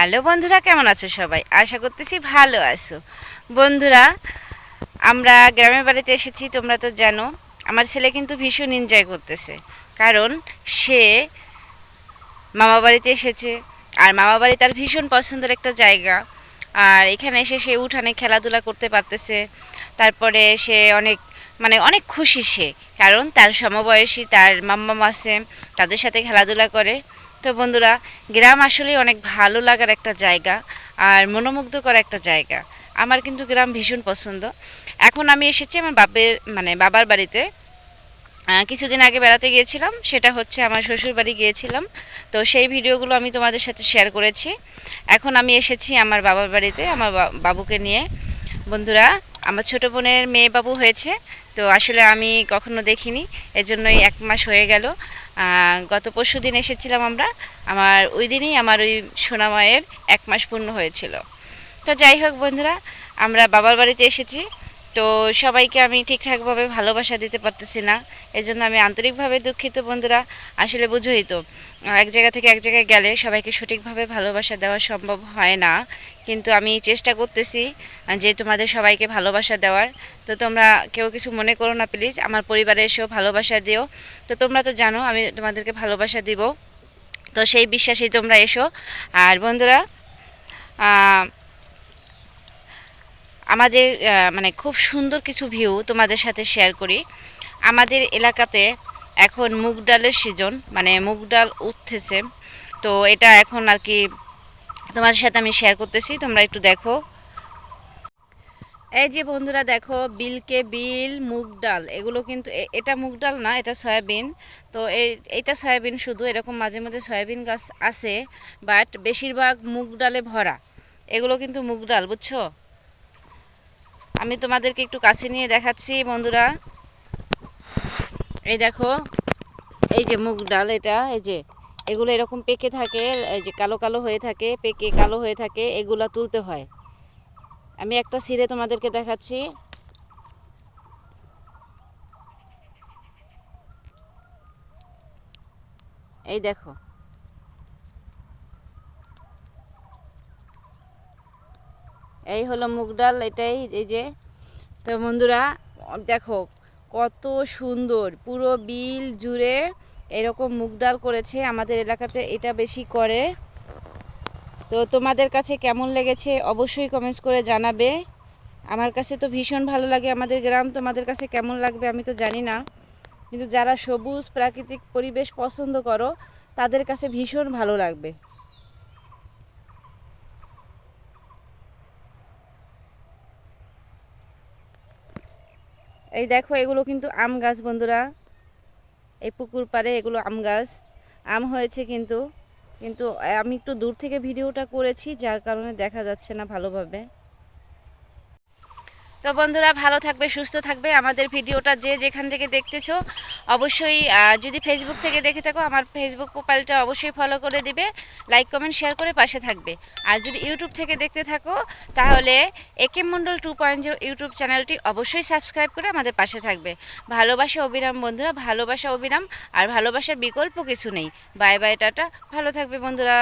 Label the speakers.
Speaker 1: Hello বন্ধুরা, কেমন আছো সবাই? আশা করতেছি ভালো আছো। বন্ধুরা, আমরা গ্রামের বাড়িতে এসেছি, তোমরা তো জানো, আমার ছেলে কিন্তু ভীষণ এনজয় করতেছে। কারণ সে মামা বাড়িতে এসেছে, আর মামা বাড়ি তার ভীষণ পছন্দের একটা জায়গা। আর এখানে এসে সে উঠানে খেলাধুলা করতে পারতেছে, তারপরে সে অনেক মানে অনেক খুশি সে। কারণ তার সমবয়সী, তার মাম্মাম আছে, তাদের সাথে খেলাধুলা করে। তো বন্ধুরা, গ্রাম আসলে অনেক ভালো লাগার একটা জায়গা আর মনোমুগ্ধকর একটা জায়গা। আমার কিন্তু গ্রাম ভীষণ পছন্দ। এখন আমি এসেছি আমার বাপের মানে বাবার বাড়িতে। কিছুদিন আগে বেড়াতে গিয়েছিলাম, সেটা হচ্ছে আমার শ্বশুর বাড়ি গিয়েছিলাম। তো সেই ভিডিওগুলো আমি তোমাদের সাথে শেয়ার করেছি। এখন আমি এসেছি আমার বাবার বাড়িতে, আমার বাবুকে নিয়ে। বন্ধুরা, আমার ছোট বোনের মেয়ে বাবু হয়েছে, তো আসলে আমি কখনো দেখিনি, এজন্যই এক মাস হয়ে গেল। গত পরশু দিন এসেছিলাম আমরা, আমার ওই দিনই আমার ওই সোনামায়ের এক মাস পূর্ণ হয়েছিল। তো যাই হোক বন্ধুরা, আমরা বাবার বাড়িতে এসেছি তো সবাইকে আমি ঠিকঠাকভাবে ভালোবাসা দিতে পারতেছি না। এজন্য আমি আন্তরিকভাবে দুঃখিত বন্ধুরা। আসলে বুঝোই তো, এক জায়গা থেকে এক জায়গায় গেলে সবাইকে সঠিকভাবে ভালোবাসা দেওয়া সম্ভব হয় না। কিন্তু আমি চেষ্টা করতেছি, যে তোমাদের সবাইকে ভালোবাসা দেওয়ার। তো তোমরা কেউ কিছু মনে করো না প্লিজ, আমার পরিবারে এসেও ভালোবাসা দিও। তো তোমরা তো জানো, আমি তোমাদেরকে ভালোবাসা দিব। তো সেই বিশ্বাসেই তোমরা এসো। আর বন্ধুরা আমাদের মানে খুব সুন্দর কিছু ভিউ তোমাদের সাথে শেয়ার করি। আমাদের এলাকাতে এখন মুগ ডালের সিজন মানে মুগ ডাল উঠতেছে। তো এটা এখন আর কি তোমাদের সাথে আমি শেয়ার করতেছি, তোমরা একটু দেখো। এই যে বন্ধুরা দেখো, বিলকে বিল, মুগ ডাল, এগুলো কিন্তু এটা মুগ ডাল না, এটা সয়াবিন। তো এইটা সয়াবিন শুধু, এরকম মাঝে মাঝে সয়াবিন গাছ আছে বাট বেশিরভাগ মুগ ডালে ভরা। এগুলো কিন্তু মুগ ডাল, বুঝছ? আমি তোমাদেরকে একটু কাছে নিয়ে দেখাচ্ছি, বন্ধুরা। এই দেখো, এই যে মুগ ডাল এটা, এই যে এগুলো এরকম পেকে থাকে, এই যে কালো কালো হয়ে থাকে, পেকে কালো হয়ে থাকে, এগুলা তুলতে হয়। আমি একটা সিরে তোমাদেরকে দেখাচ্ছি। এই দেখো এই হলো মুগ ডাল, এটাই এই যে। তো বন্ধুরা, দেখো কত সুন্দর, পুরো বিল জুড়ে এরকম মুগ ডাল করেছে আমাদের এলাকাতে, এটা বেশি করে। তো তোমাদের কাছে কেমন লেগেছে অবশ্যই কমেন্টস করে জানাবে। আমার কাছে তো ভীষণ ভালো লাগে আমাদের গ্রাম, তোমাদের কাছে কেমন লাগবে আমি তো জানি না। কিন্তু যারা সবুজ প্রাকৃতিক পরিবেশ পছন্দ করো, তাদের কাছে ভীষণ ভালো লাগবে। এই দেখো, এগুলো কিন্তু আম গাছ বন্ধুরা। এই পুকুর পাড়ে এগুলো আম গাছ। আম হয়েছে কিন্তু কিন্তু আমি একটু দূর থেকে ভিডিওটা করেছি, যার কারণে দেখা যাচ্ছে না ভালোভাবে। তো বন্ধুরা, ভালো থাকবে, সুস্থ থাকবে। আমাদের ভিডিওটা যে যেখান থেকে দেখতেছো, অবশ্যই যদি ফেসবুক থেকে দেখে থাকো, আমার ফেসবুক প্রোফাইলটা অবশ্যই ফলো করে দিবে। লাইক কমেন্ট শেয়ার করে পাশে থাকবে। আর যদি ইউটিউব থেকে দেখতে থাকো, তাহলে AK Mondal two point zero YouTube চ্যানেলটি অবশ্যই সাবস্ক্রাইব করে আমাদের পাশে থাকবে। ভালোবাসা অবিরাম, বন্ধুরা, ভালোবাসা অবিরাম, আর ভালোবাসার বিকল্প কিছু নেই। Bye bye tata. ভালো থাকবে, বন্ধুরা।